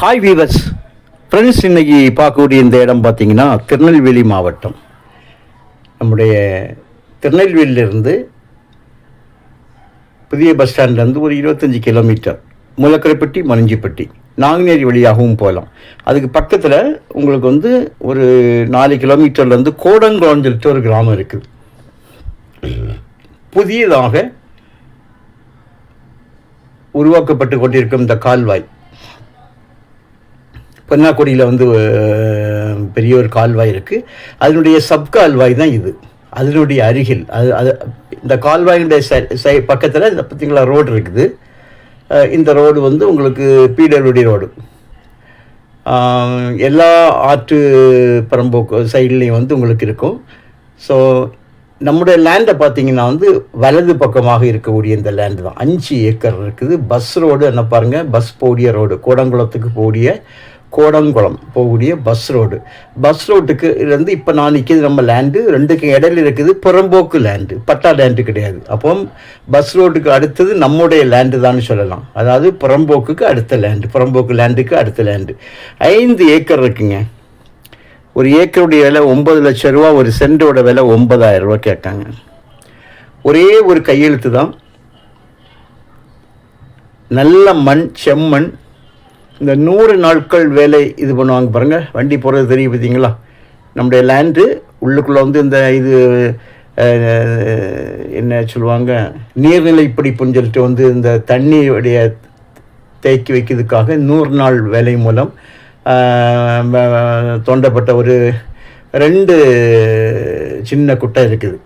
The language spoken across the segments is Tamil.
ஹாய் வீவர்ஸ் ஃப்ரெண்ட்ஸ் இன்னைக்கு பார்க்கக்கூடிய இந்த இடம் பார்த்திங்கன்னா திருநெல்வேலி மாவட்டம். நம்முடைய திருநெல்வேலியிலிருந்து புதிய பஸ் ஸ்டாண்ட்லேருந்து ஒரு இருபத்தஞ்சி கிலோமீட்டர் முலக்கரைப்பட்டி மணிஞ்சிப்பட்டி நாங்குநேரி வழியாகவும் போகலாம். அதுக்கு பக்கத்தில் உங்களுக்கு வந்து ஒரு நாலு கிலோமீட்டர்லேருந்து கோடங்குளம் சொல்லிட்டு ஒரு கிராமம் இருக்குது. புதியதாக உருவாக்கப்பட்டு கொண்டிருக்கும் இந்த கால்வாய். பொன்னாக்குடியில் வந்து பெரிய ஒரு கால்வாய் இருக்குது அதனுடைய சப் கால்வாய் தான் இது. அதனுடைய அருகில் அது அது இந்த கால்வாயினுடைய சை சை பக்கத்தில் இந்த பார்த்திங்களா ரோடு இருக்குது. இந்த ரோடு வந்து உங்களுக்கு பிடபிள்யூடி ரோடு. எல்லா ஆற்று பரம்போக்கு சைட்லேயும் வந்து உங்களுக்கு இருக்கும். ஸோ நம்முடைய லேண்டை பார்த்தீங்கன்னா வந்து வலது பக்கமாக இருக்கக்கூடிய இந்த லேண்டு தான். அஞ்சு ஏக்கர் இருக்குது. பஸ் ரோடு என்ன பாருங்கள் பஸ் போடிய ரோடு கூடங்குளத்துக்கு போடிய கோடங்குளம் போகக்கூடிய பஸ் ரோடு பஸ் ரோட்டுக்கு இருந்து இப்போ நான் நிற்கிது நம்ம லேண்டு ரெண்டுக்கு இடையில இருக்குது புறம்போக்கு லேண்டு பட்டா லேண்டு கிடையாது. அப்போ பஸ் ரோட்டுக்கு அடுத்தது நம்முடைய லேண்டு தான் சொல்லலாம். அதாவது புறம்போக்குக்கு அடுத்த லேண்டு புறம்போக்கு லேண்டுக்கு அடுத்த லேண்டு ஐந்து ஏக்கர் இருக்குங்க. ஒரு ஏக்கருடைய விலை ஒன்பது லட்சம் ரூபா ஒரு சென்டோட விலை ஒன்பதாயிரம் ரூபா கேட்டாங்க. ஒரே ஒரு கையெழுத்து தான். நல்ல மண் செம்மண் இந்த நூறு நாட்கள் வேலை இது பண்ணுவாங்க பாருங்கள் வண்டி போகிறது தெரியும் பார்த்தீங்களா? நம்முடைய லேண்டு உள்ளுக்குள்ளே வந்து இந்த இது என்ன சொல்லுவாங்க? நீர்நிலை பிடிப்புன்னு சொல்லிட்டு வந்து இந்த தண்ணியுடைய தேக்கி வைக்கிறதுக்காக நூறு நாள் வேலை மூலம் தோண்டப்பட்ட ஒரு ரெண்டு சின்ன குட்டை இருக்குது.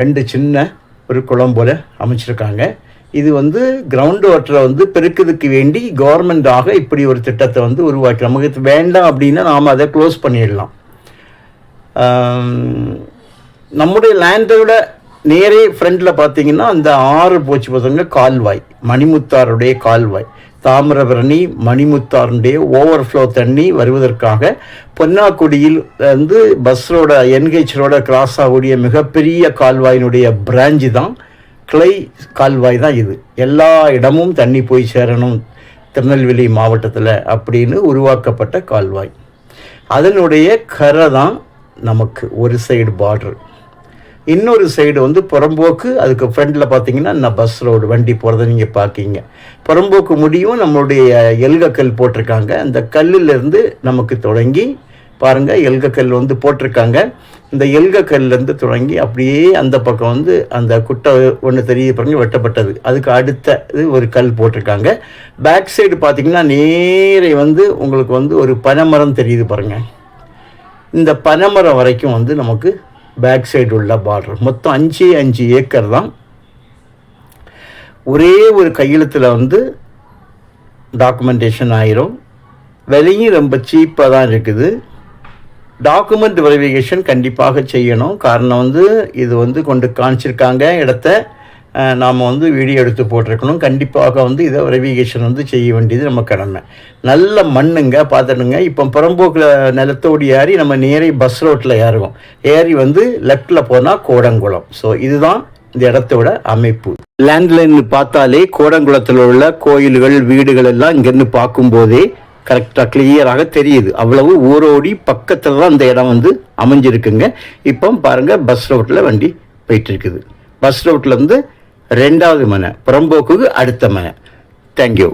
ரெண்டு சின்ன ஒரு குளம் போல் அமைச்சிருக்காங்க. இது வந்து கிரவுண்ட் வாட்டரை வந்து பெருக்கிறதுக்கு வேண்டி கவர்மெண்டாக இப்படி ஒரு திட்டத்தை வந்து உருவாக்கி நமக்கு இது வேண்டாம் அப்படின்னா நாம் அதை க்ளோஸ் பண்ணிடலாம். நம்முடைய லேண்டோட நேரே ஃப்ரண்டில் பார்த்தீங்கன்னா அந்த ஆறு போச்சு பசங்க கால்வாய் மணிமுத்தாருடைய கால்வாய். தாமிரபரணி மணிமுத்தாருடைய ஓவர்ஃப்ளோ தண்ணி வருவதற்காக பொன்னாக்குடியில் வந்து பஸ் ரோட என்ஹெச் ரோட கிராஸ் ஆகக்கூடிய மிகப்பெரிய கால்வாயினுடைய பிராஞ்சு தான் கிளை கால்வாய் தான் இது. எல்லா இடமும் தண்ணி போய் சேரணும் திருநெல்வேலி மாவட்டத்தில் அப்படின்னு உருவாக்கப்பட்ட கால்வாய். அதனுடைய கரை தான் நமக்கு ஒரு சைடு பார்டர் இன்னொரு சைடு வந்து புறம்போக்கு அதுக்கு ஃப்ரண்டில் பார்த்தீங்கன்னா நான் பஸ் ரோடு வண்டி போகிறத நீங்கள் பார்க்கிங்க புறம்போக்கு முடியும் நம்மளுடைய எல்கக்கல் போட்டிருக்காங்க. அந்த கல்லிலிருந்து நமக்கு தொடங்கி பாருங்கள் எல்கக்கல் வந்து போட்டிருக்காங்க. இந்த எல்கக்கல்லேருந்து தொடங்கி அப்படியே அந்த பக்கம் வந்து அந்த குட்டை ஒன்று தெரிய பாருங்க வெட்டப்பட்டது. அதுக்கு அடுத்த இது ஒரு கல் போட்டிருக்காங்க. பேக் சைடு பார்த்தீங்கன்னா நேரே வந்து உங்களுக்கு வந்து ஒரு பனைமரம் தெரியுது பாருங்கள் இந்த பனைமரம் வரைக்கும் வந்து நமக்கு பேக் சைடு உள்ள பார்டர் மொத்தம் அஞ்சு அஞ்சு ஏக்கர் தான். ஒரே ஒரு கையெழுத்தில் வந்து டாக்குமெண்டேஷன் ஆயிரும். விலையும் ரொம்ப சீப்பாக தான் இருக்குது. டாக்குமெண்ட் வெரிஃபிகேஷன் கண்டிப்பாக செய்யணும். காரணம் வந்து இது வந்து கொண்டு காமிச்சிருக்காங்க இடத்த. நாம் வந்து வீடியோ எடுத்து போட்டிருக்கணும். கண்டிப்பாக வந்து இதை வெரிஃபிகேஷன் வந்து செய்ய வேண்டியது நம்ம கடமை. நல்ல மண்ணுங்க பார்த்துடுங்க. இப்போ புறம்போக்கில் நிலத்தோடு ஏறி நம்ம நேரே பஸ் ரோட்டில் ஏறுவோம். ஏறி வந்து லெஃப்டில் போனால் கோடங்குளம். ஸோ இதுதான் இந்த இடத்தோட அமைப்பு. லேண்ட்லைன் பார்த்தாலே கோடங்குளத்தில் உள்ள கோயில்கள் வீடுகள் எல்லாம் இங்கேருந்து பார்க்கும்போதே கரெக்டாக கிளியராக தெரியுது. அவ்வளவு ஊரோடி பக்கத்தில் தான் அந்த இடம் வந்து அமைஞ்சிருக்குங்க. இப்போ பாருங்கள் பஸ் ரோட்டில் வண்டி போயிட்டு இருக்குது பஸ் ரோட்டில் இருந்து ரெண்டாவது மனை புறம்போக்குக்கு அடுத்த மனை. தேங்க்யூ